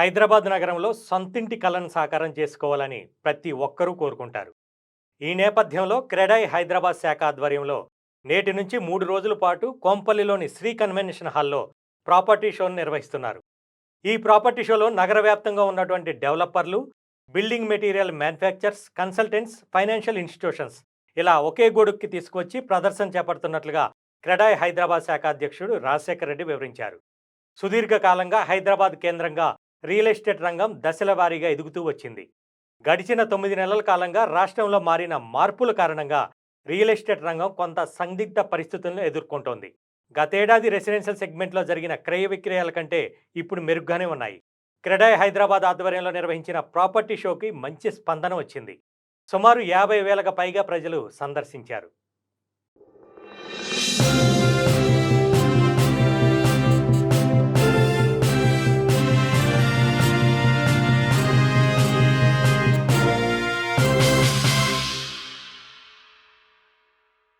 హైదరాబాద్ నగరంలో సొంతింటి కలను సాకారం చేసుకోవాలని ప్రతి ఒక్కరూ కోరుకుంటారు. ఈ నేపథ్యంలో క్రెడాయ్ హైదరాబాద్ శాఖ ఆధ్వర్యంలో నేటి నుంచి మూడు రోజుల పాటు కోంపల్లిలోని శ్రీ కన్వెన్షన్ హాల్లో ప్రాపర్టీ షోను నిర్వహిస్తున్నారు. ఈ ప్రాపర్టీ షోలో నగర వ్యాప్తంగా ఉన్నటువంటి డెవలపర్లు building material manufactures consultants financial institutions ఇలా ఒకే గొడుక్కి తీసుకొచ్చి ప్రదర్శన చేపడుతున్నట్లుగా క్రెడాయ్ హైదరాబాద్ శాఖ అధ్యక్షుడు రాజశేఖర రెడ్డి వివరించారు. సుదీర్ఘకాలంగా హైదరాబాద్ కేంద్రంగా రియల్ ఎస్టేట్ రంగం దశల వారీగా ఎదుగుతూ వచ్చింది. గడిచిన తొమ్మిది నెలల కాలంగా రాష్ట్రంలో మారిన మార్పుల కారణంగా రియల్ ఎస్టేట్ రంగం కొంత సందిగ్ధ పరిస్థితులను ఎదుర్కొంటోంది. గతేడాది రెసిడెన్షియల్ సెగ్మెంట్లో జరిగిన క్రయ విక్రయాల కంటే ఇప్పుడు మెరుగ్గానే ఉన్నాయి. క్రెడాయ్ హైదరాబాద్ ఆధ్వర్యంలో నిర్వహించిన ప్రాపర్టీ షోకి మంచి స్పందన వచ్చింది. సుమారు యాభై వేలకు పైగా ప్రజలు సందర్శించారు.